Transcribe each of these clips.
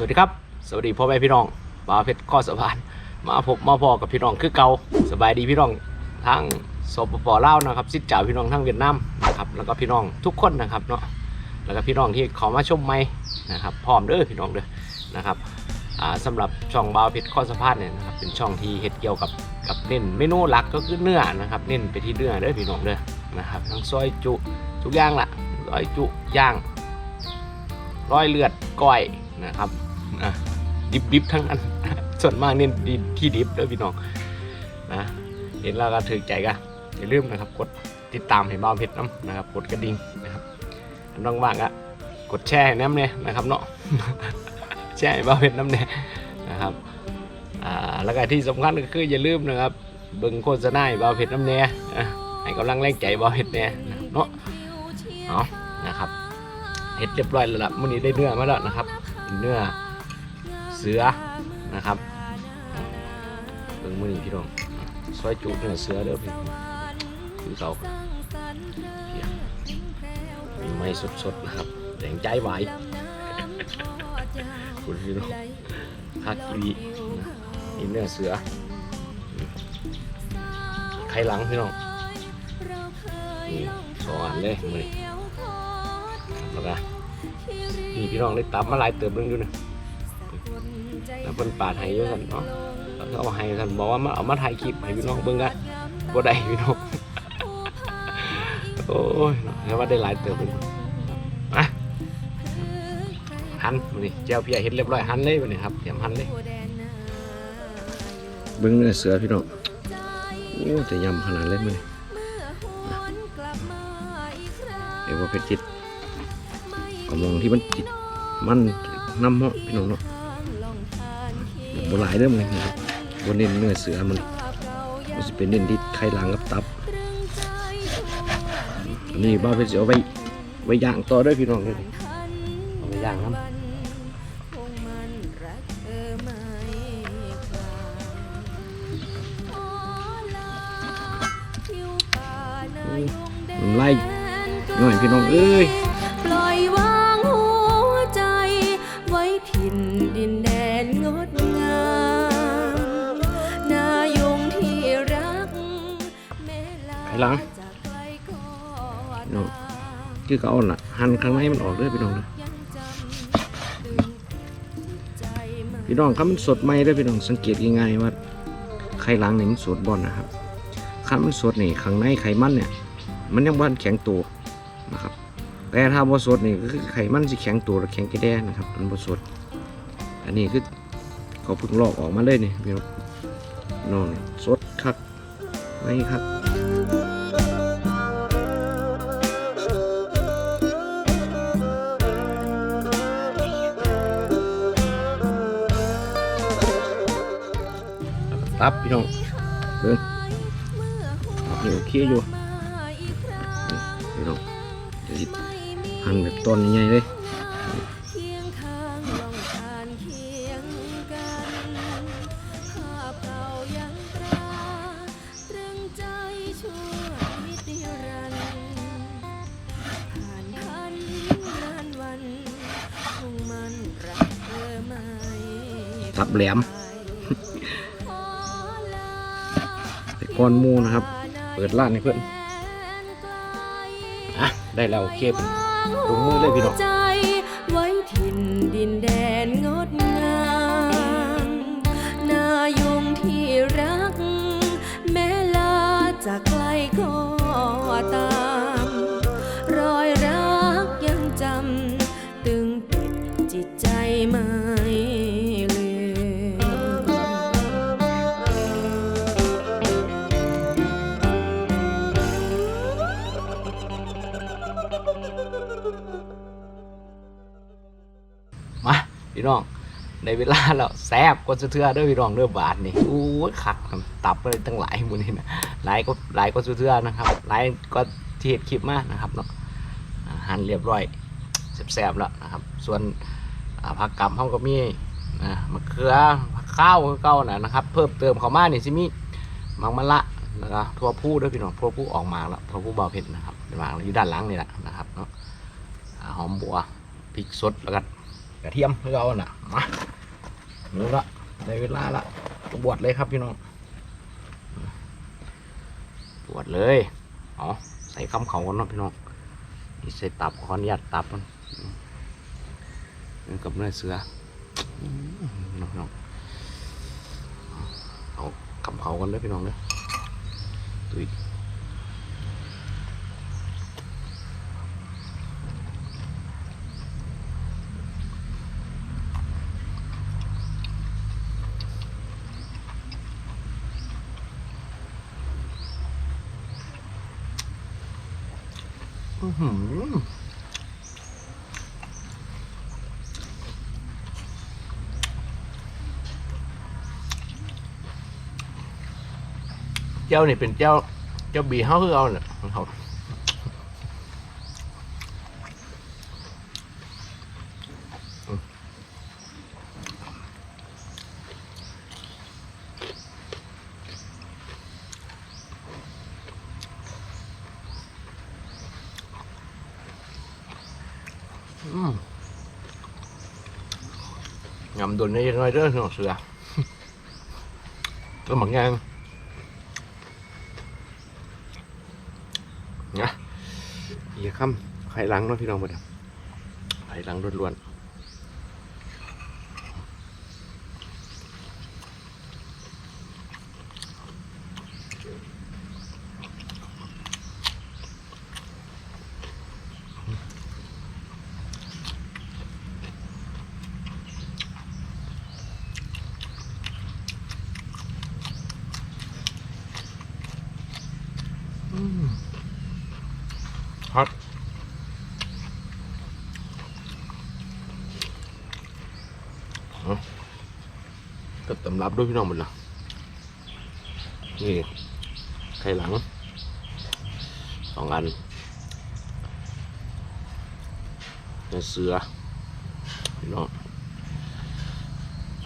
สวัสดีครับ สวัสดีพ่อแม่พี่น้องบาเพชรข้อสะพาน มาพบมาพอกับพี่น้องคือเก่าสบายดีพี่น้องทางสปปลาวนะครับสิจ่าพี่น้องทางเวียดนามนะครับแล้วก็พี่น้องทุกคนนะครับเนาะแล้วก็พี่น้องที่ขอมาชมใหม่นะครับพร้อมเด้อพี่น้องเด้อนะครับอ่าสำหรับช่องบาวเพชรข้อสะพานเนี่ยนะครับเป็นช่องที่เฮ็ดเกี่ยวกับกับเน้นเมนูหลักก็คือเนื้อนะครับเน้นไปที่เนื้อเด้อพี่น้องเด้อนะครับทั้งซอยจุทุกอย่างละซอยจุย่างร้อยเลือดก้อยนะครับ อะดิบดิบทั้งนั้นส่วนมากเน้นดิบที่ดิบเด้อพี่น้องนะเห็นแล้วก็ถือใจก็อย่าลืมนะครับกดติดตามให้บ้าเพชรน้ำนะครับกดกระดิ่งนะครับอันน้องว่างก็กดแชร์ให้น้ำเนี่ยนะครับเนาะแชร์ให้บ้าเพชรน้ำเนี่ยนะครับอ่าแล้วก็ที่สำคัญก็คืออย่าลืมนะครับเบิ่งโฆษณาให้บ้าเพชรน้ำเนี่ยให้กำลังแรงใจบ้าเพชรเนี่ยเนาะเอานะครับเฮ็ดเรียบร้อยแล้วล่ะมื้อนี้ได้เนื้อมาแล้วนะครับเนื้อ เสือนะครับเบิ่งมื้อนี้พี่น้องซอยจุเนื้อเสือเด้อพี่คือเก่าเพียมีไม้สดๆนะครับแดงใจไหวคุณพี่น้องคักอีหลีนะนี่เนื้อเสือไข่หลังพี่น้องนี่สองอันเลยมื้อนี้แล้วก็นี่พี่น้องได้ตับมาหลายเติมเรื่องอยู่นะ แล้วเป็นปาดให้เยอะสันเนาะแล้วก็เอาให้สันบอกว่ามาเอามาถ่ายคลิปให้พี่น้องเบิ่งกันบ่ได้พี่น้องโอ้ยเนาะแล้วว่าได้หลายเติมเลยมาหันมานี่เจ้าพี่เฮ็ดเรียบร้อยหันเลยวันนี้ครับเตรียมหันเลยเบิ่งเนื้อเสือพี่น้องโอ้แต่ยำขนาดเล่นมันเดี๋ยวว่าเพชรจิตเอามองที่มันจิตมันน้ำเนาะพี่น้องเนาะ บหลายเริ่มเลยนะครับบนเน้นเนื้อเสือมันมันจะเป็นเน้นที่ไข่หลังกับตับอันนี้บ้าไปจะเอาไว้ไว้ย่างต่อด้วยพี่น้องเลยเอาไว้ย่างน้ำมันไล่หน่อยพี่น้องเอ้ย หลังจากไกลก็พี่น้องคือเขาเอาน่ะหั่นข้างในมันออกเลยพี่น้องเลยยังจำตึงใจมาพี่น้องครับมันสดไหมเด้อพี่น้องสังเกตง่ายๆว่าไข่หลังนี่มันสดบ่อนนะครับข้ามันสดนี่ข้างในไขมันเนี่ย มันยังบ้านแข็งตัวนะครับ แต่ถ้าบ่สดนี่ก็คือไขมันสิแข็งตัวและแข็งกระแดนะครับมันบ่สดอันนี้คือเขาเพิ่งลอกออกมาเลยนี่พี่น้องนองสดคักไม่คักับพี่น้องเบิ่งตับนี่โอเคอยู่พี่น้องหั่นแบบตอนใหญ่เลยทับแหลม ก้อนมูนะครับ เปิดร้านให้เพื่อนอะได้แล้วโอเคเป็นลงมือเลยพี่น้อง พี่น้องในเวลาแล้วแซ่บกว่าเทือด้อพี่น้องเด้อบาทนี่โอ้ยคักตับเลยตั้งหลายมูนี่นะหลายก็หลายก็เทือนะครับหลายก็ที่เห็ดคลิปมานะครับเนาะหั่นเรียบร้อยแซ่บๆแล้วนะครับ ส่วนผักกำเขาก็มีอ่มะเขือผักข้าวเก้านะนะครับ เพิ่มเติมเข้ามานี่สิมีมังมะละแล้วก็ทั่วผู้ด้วยพี่น้องทั่วผู้ออกมาแล้วทั่วผู้เบาเผ็ดนะครับวาอยู่ด้านหลังนี่แหละนะครับเนาะหอมบัวพริกสดแล้วก็ก ระเทียมเพื่อเอาน่ะมานี่ละได้เวลาละบวชเลยครับพี่น้องบวชเลยอ๋อใส่คำเขากันเนาะพี่น้องนี่ใส่ตับขออนุญาตตับมันกับเนื้อเสืออืมน้องเอาคำเขากันเด้พี่น้องเด้อตุ้ย เจ้านี่เป็นเจ้า เจ้าบีเฮาคือเอาเนี่ยของเขา งำดุนยังไงเด้อหนอเสือก็หมักงานนะอย่าค้ำไข่หลังเนาะพี่น้องมาด้อไข่หลังล้วนๆ อืมฮอตก็ตำรับด้วยพี่น้องหมดละนี่ไข่หลัง สองอันเนื้อเสือพี่น้อง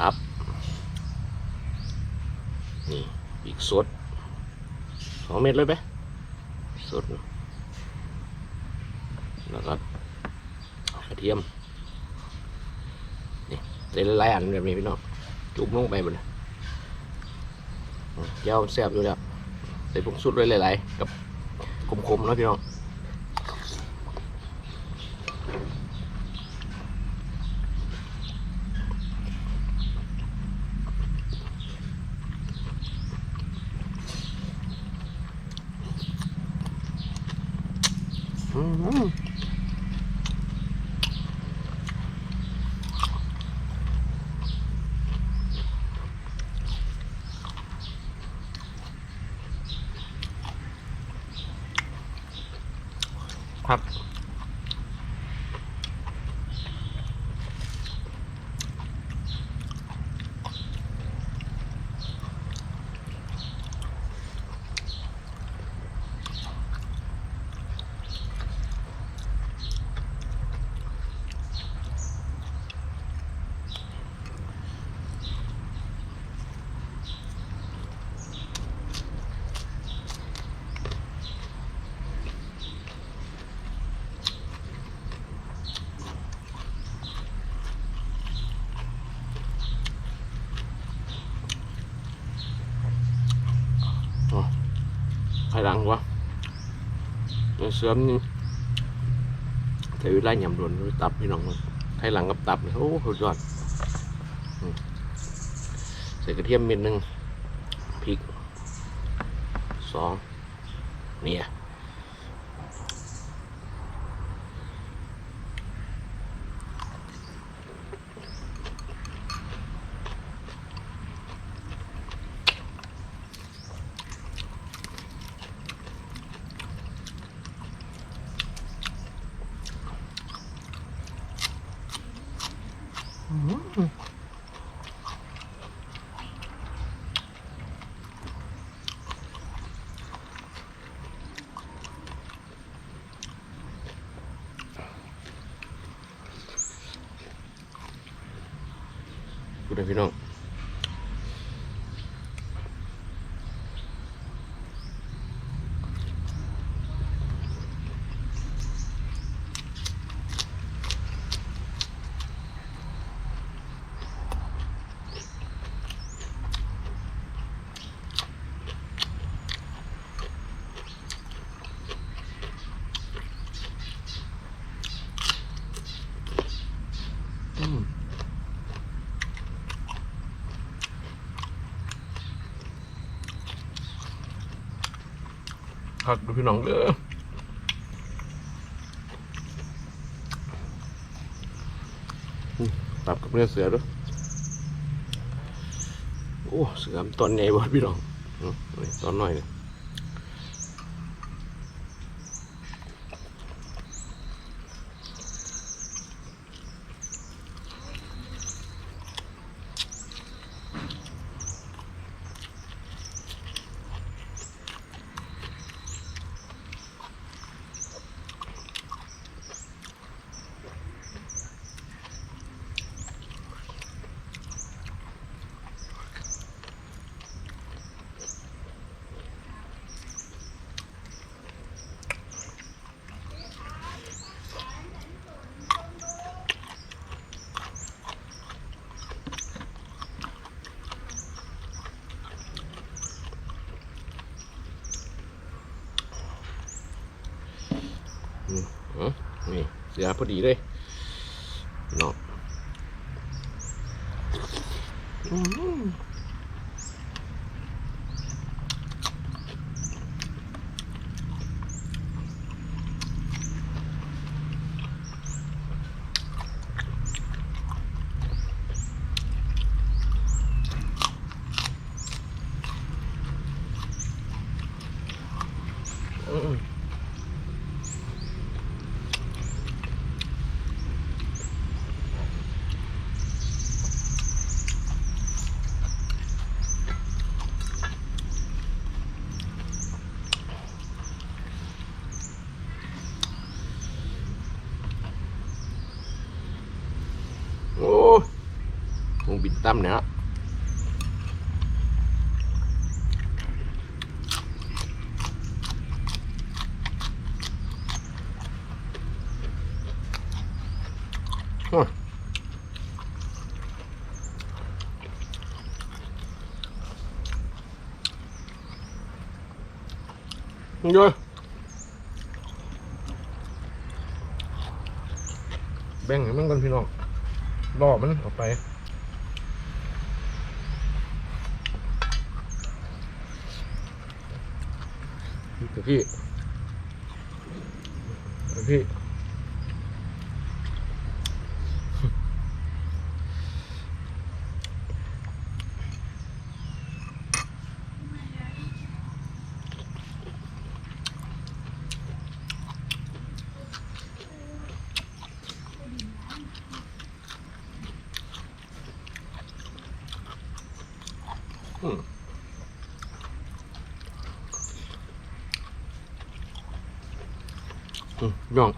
ตับนี่ปีกสดสองเม็ดเลยไหม สดแล้วก็กระเทียมนี่ได้หลายอันแบบนี้พี่น้องจุ่มลงไปหมดเลยเจ้าแซ่บอยู่แล้วใส่ผงสุดไว้หลายๆกับคมๆแล้วพี่น้อง หลังวะเสื้อเสื่อมนี่แต่เวลาหยำโดนตับพี่น้องไทยหลังกับตับโอ้สุดยอดอืมใส่กระเทียมเม็ดหนึ่งพริกสองเนี่ย คุณพี่น้อง อืม ครับดูพี่น้องเด้อปรับกับเนื้อเสือด้วยโอ้ เสือมตอนใหญ่บ่พี่น้องตอนน้อยเนี่ย อืมอ๋อนี่ เสียพอดีเลยเนาะ ตั้มเนี่ยโอ้ยเยอะแบ่งให้มันกันพี่น้องล่อมันออกไปเดี๋ยว พี่พี่อืม ย่อง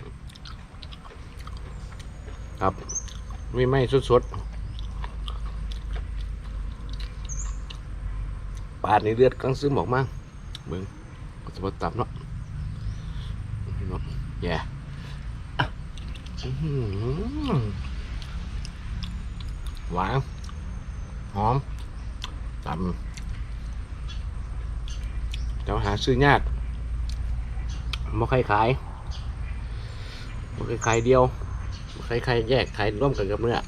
ครับไมีไหมสดๆปาดในเลือดกลางซึมออกมาเบิ่งก็จะมาตับเนาะพี่น้องแย่หวานหอมตำเจ้าหาซื้อยากไม่ใครขาย ไม่ใครขายเดียวไม่ใครขายแยกขายร่วมกันกับเนื้อ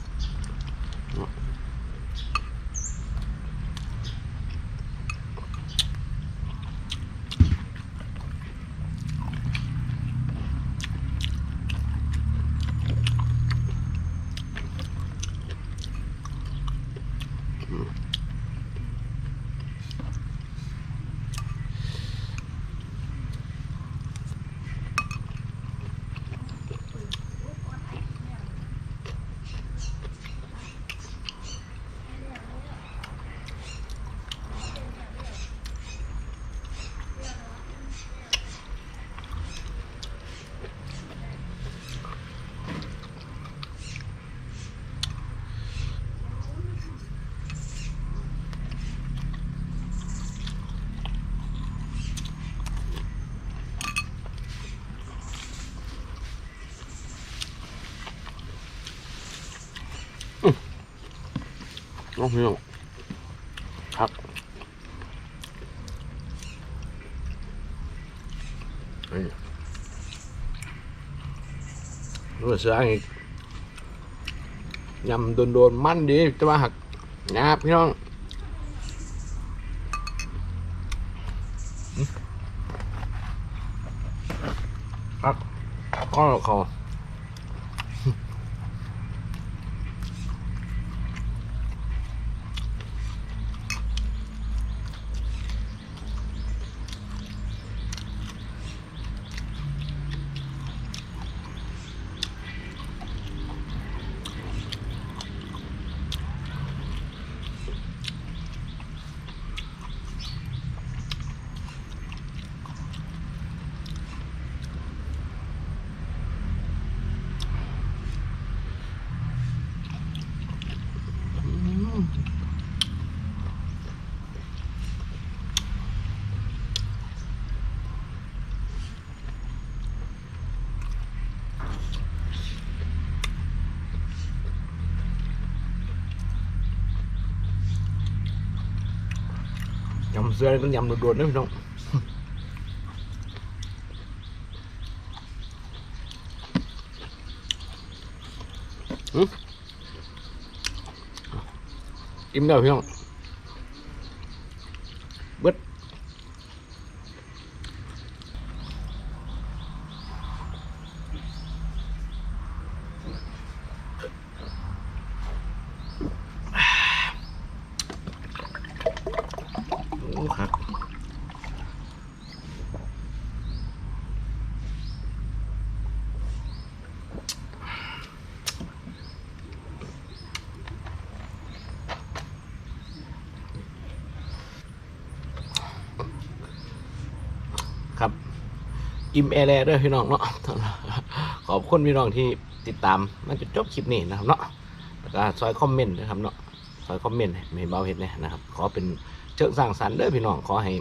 น้องพี่น้องครับนี่รู้สึกอีกยำโดนๆมันดีแต่ว่าหักหยาบพี่น้องครับก็เขอ ยำ เสื้อต้องยำโดดๆนะพี่น้องหึอิ่มแล้วพี่น้องเบิดโอ้ครับ ครับ อิ่มแอร์แลเด้อพี่น้องเนาะขอบคุณพี่น้องที่ติดตามมาจนจบคลิปนี้นะครับเนาะแล้วก็ซอยคอมเมนต์นะครับเนาะซอยคอมเมนต์ให้ไม่เบาเห็ดเนี่ยนะครับ ขอเป็นเชิงสร้างสรรค์เด้อพี่น้องขอให้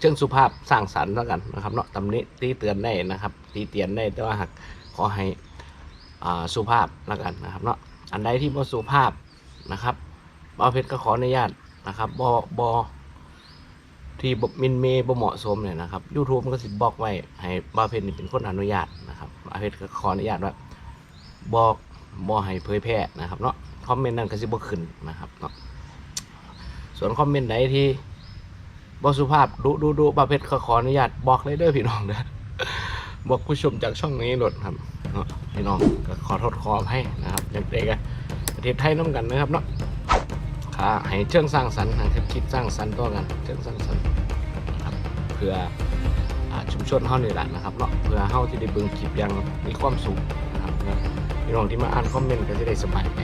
เชิงสุภาพสร้างสรรค์แล้วกันนะครับเนาะตำหนี้ตีเตือนได้นะครับ ตีเตียนได้แต่ว่าหากขอให้สุภาพแล้วกันนะครับเนาะอันใดที่บ่สุภาพนะครับเบาเพชรก็ขออนุญาตนะครับบ่บ่ ที่มินเมย์บ่เหมาะสมเนี่ยนะครับ YouTube มันก็สิบล็อกไว้ ให้บาเพชรนี่เป็นคนอนุญาตนะครับบาเพชรก็ขออนุญาตว่าบอกบ่ให้เผยแพร่นะครับเนาะคอมเมนต์นั้นก็สิบ่ขึ้นนะครับเนาะส่วนคอมเมนต์ไหนที่บ่สุภาพดูดูดูบาเพชรก็ขออนุญาตบอกเลยเด้อพี่น้องเด้อบอกผู้ชมจากช่องนี้โดดครับพี่น้องก็ขอโทษขออภัยนะครับอย่างไรก็ประเทศไทยน้ำกันนะครับเนาะ ขาให้เชิงสร้างสรรค์นะครับคิดสร้างสรรค์ตัวกันเชิงสร้างสรรค์นะครับเพื่ออชุมชนเฮานี่แหละนะครับเนาะเพื่อเฮาที่ได้เบิ่งคลิปอย่างมีความสุขนะครับพี่น้องที่มาอ่านคอมเมนต์ก็จะได้สบายใจ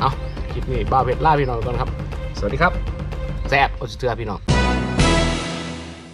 เอาคลิปนี้บ้าเพชรล่าพี่น้องก่อนครับ สวัสดีครับแซ่บโอสเตอร์พี่น้อง